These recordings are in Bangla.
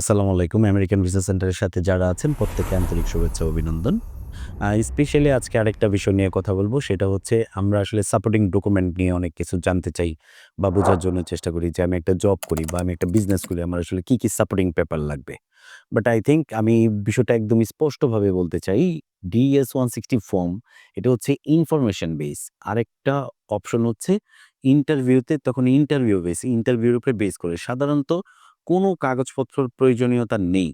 আসসালামু আলাইকুম আমেরিকান ভিসা সেন্টারের সাথে যারা আছেন প্রত্যেকে আন্তরিক শুভেচ্ছা অভিনন্দন। স্পেশালি আজকে আরেকটা বিষয় নিয়ে কথা বলব, সেটা হচ্ছে আমরা আসলে সাপোর্টিং ডকুমেন্ট নিয়ে অনেক কিছু জানতে চাই বা বোঝার জন্য চেষ্টা করি যে আমি একটা জব করি বা আমি একটা বিজনেস করি, আমার আসলে কি কি সাপোর্টিং পেপার লাগবে। বাট আই থিঙ্ক আমি বিষয়টা একদম স্পষ্টভাবে বলতে চাই ডিএস ওয়ান সিক্সটি ফর্ম এটা হচ্ছে ইনফরমেশন বেস আরেকটা অপশন হচ্ছে ইন্টারভিউতে তখন ইন্টারভিউ বেস ইন্টারভিউর উপরে বেস করে। সাধারণত কোনো কাগজপত্র প্রয়োজনীয়তা নেই।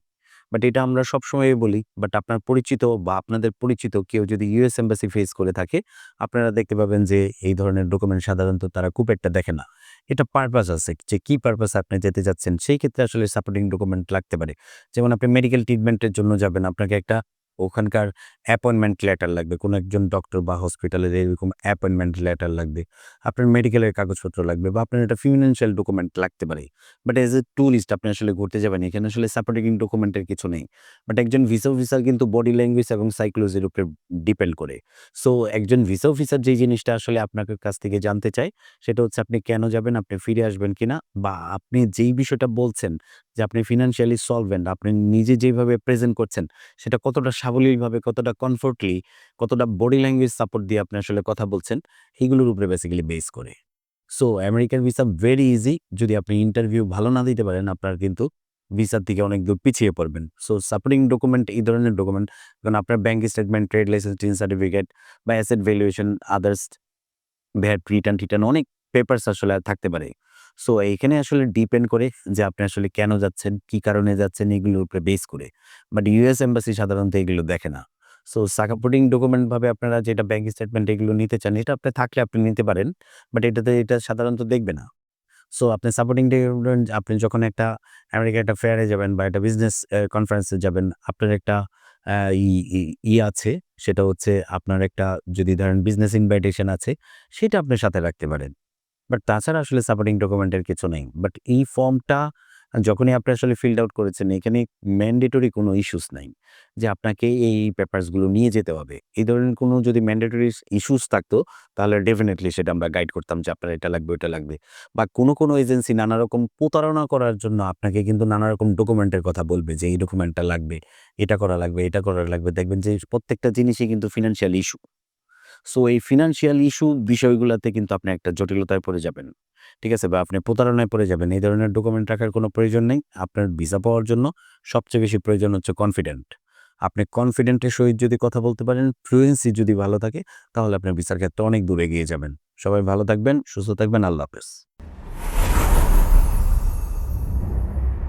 বাট এটা আমরা সবসময় বলি বাট আপনার পরিচিত বা আপনাদের পরিচিত কেউ যদি ইউএস এম্বাসি ফেস করে থাকে, আপনারা দেখতে পাবেন যে এই ধরনের ডকুমেন্ট সাধারণত তারা খুব একটা দেখে না। এটা পারপাস আছে যে কি পারপাস আপনি যেতে যাচ্ছেন, সেই ক্ষেত্রে আসলে সাপোর্টিং ডকুমেন্ট লাগতে পারে। যেমন আপনি মেডিকেল ট্রিটমেন্টের জন্য যাবেন, আপনাকে একটা ওখানকার অ্যাপয়েন্টমেন্ট লেটার লাগবে। কোনো একজন ডক্টর বা হসপিটালের এরকম অ্যাপয়েন্টমেন্ট লেটার লাগবে। আপনার মেডিকেলের কাগজপত্র লাগবে বা আপনার একটা ফিনান্সিয়াল ডকুমেন্ট লাগতে পারে। বাট এজ এ ট্যুরিস্ট আপনি আসলে ঘুরতে যাবেন, এখানে আসলে সাপোর্টিং ডকুমেন্টের কিছু নেই। বাট একজন ভিসা অফিসার কিন্তু বডি ল্যাঙ্গুয়েজ এবং সাইকোলজির উপরে ডিপেন্ড করে। সো একজন ভিসা অফিসার যেই জিনিসটা আসলে আপনার কাছ থেকে জানতে চায়, সেটা হচ্ছে আপনি কেন যাবেন, আপনি ফিরে আসবেন কিনা বা আপনি যেই বিষয়টা বলছেন যে আপনি ফিনান্সিয়ালি সলভেন্ট আপনি নিজে যেভাবে প্রেজেন্ট করছেন, সেটা কতটা সাবলীলভাবে, কতটা কমফোর্টলি কতটা বডি ল্যাঙ্গুয়েজ সাপোর্ট দিয়ে আপনি আসলে কথা বলছেন এইগুলোর উপরে বেসিক্যালি বেস করে। So American visa very easy যদি আপনি ইন্টারভিউ ভালো না দিতে পারেন, আপনার কিন্তু ভিসার থেকে অনেক দূর পিছিয়ে পড়বেন। সো সাপোর্টিং ডকুমেন্ট এই ধরনের ডকুমেন্ট কারণ আপনার bank statement trade licence TIN certificate বা asset valuation others VAT return return অনেক পেপার্স আসলে থাকতে পারে। সো এইখানে আসলে ডিপেন্ড করে যে আপনি আসলে কেন যাচ্ছেন, কি কারণে যাচ্ছেন, এগুলোর উপরে বেস করে। বাট ইউএস এম্বাসি সাধারণত এগুলো দেখে না। সো সাপোর্টিং ডকুমেন্ট ভাবে আপনারা যেটা ব্যাঙ্ক স্টেটমেন্ট এগুলো নিতে চান, এটা আপনি থাকলে আপনি নিতে পারেন বাট এটাতে এটা সাধারণত দেখবে না। সো আপনি সাপোর্টিং ডকুমেন্ট আপনি যখন একটা আমেরিকা একটা ফেয়ারে যাবেন বা একটা বিজনেস কনফারেন্সে যাবেন, আপনার একটা ই আছে, সেটা হচ্ছে আপনার একটা যদি ধরেন বিজনেস ইনভাইটেশন আছে, সেটা আপনি সাথে রাখতে পারেন। বাট তাছাড়া আসলে সাপোর্টিং ডকুমেন্টের কিছু নেই। বাট এই ফর্মটা যখনই আপনি আসলে ফিল্ড আউট করেছেন, এখানে ম্যান্ডেটরি কোনো ইস্যুস নাই যে আপনাকে এই পেপারসগুলো নিয়ে যেতে হবে। এই ধরনের কোনো যদি ম্যান্ডেটরি ইস্যুস থাকতো, তাহলে ডেফিনেটলি সেটা আমরা গাইড করতাম যে আপনার এটা লাগবে ওটা লাগবে। বা কোনো কোনো এজেন্সি নানা রকম প্রতারণা করার জন্য আপনাকে কিন্তু নানা রকম ডকুমেন্টের কথা বলবে যে এই ডকুমেন্টটা লাগবে, এটা করা লাগবে, এটা করা লাগবে। দেখবেন যে প্রত্যেকটা জিনিসই কিন্তু ফিনান্সিয়াল ইস্যু সো এই ফিনান্সিয়াল ইস্যু বিষয়গুলোতে কিন্তু আপনি একটা জটিলতায় পড়ে যাবেন। ঠিক আছে? বা আপনি প্রতারণায় পড়ে যাবেন। এই ধরনের ডকুমেন্ট রাখার কোনো প্রয়োজন নেই। আপনার ভিসা পাওয়ার জন্য সবচেয়ে বেশি প্রয়োজন হচ্ছে কনফিডেন্ট আপনি কনফিডেন্টের সহিত যদি কথা বলতে পারেন ফ্লুয়েন্সি যদি ভালো থাকে, তাহলে আপনার ভিসার ক্ষেত্রে অনেক দূরে এগিয়ে যাবেন। সবাই ভালো থাকবেন, সুস্থ থাকবেন, আল্লাহ হাফেজ।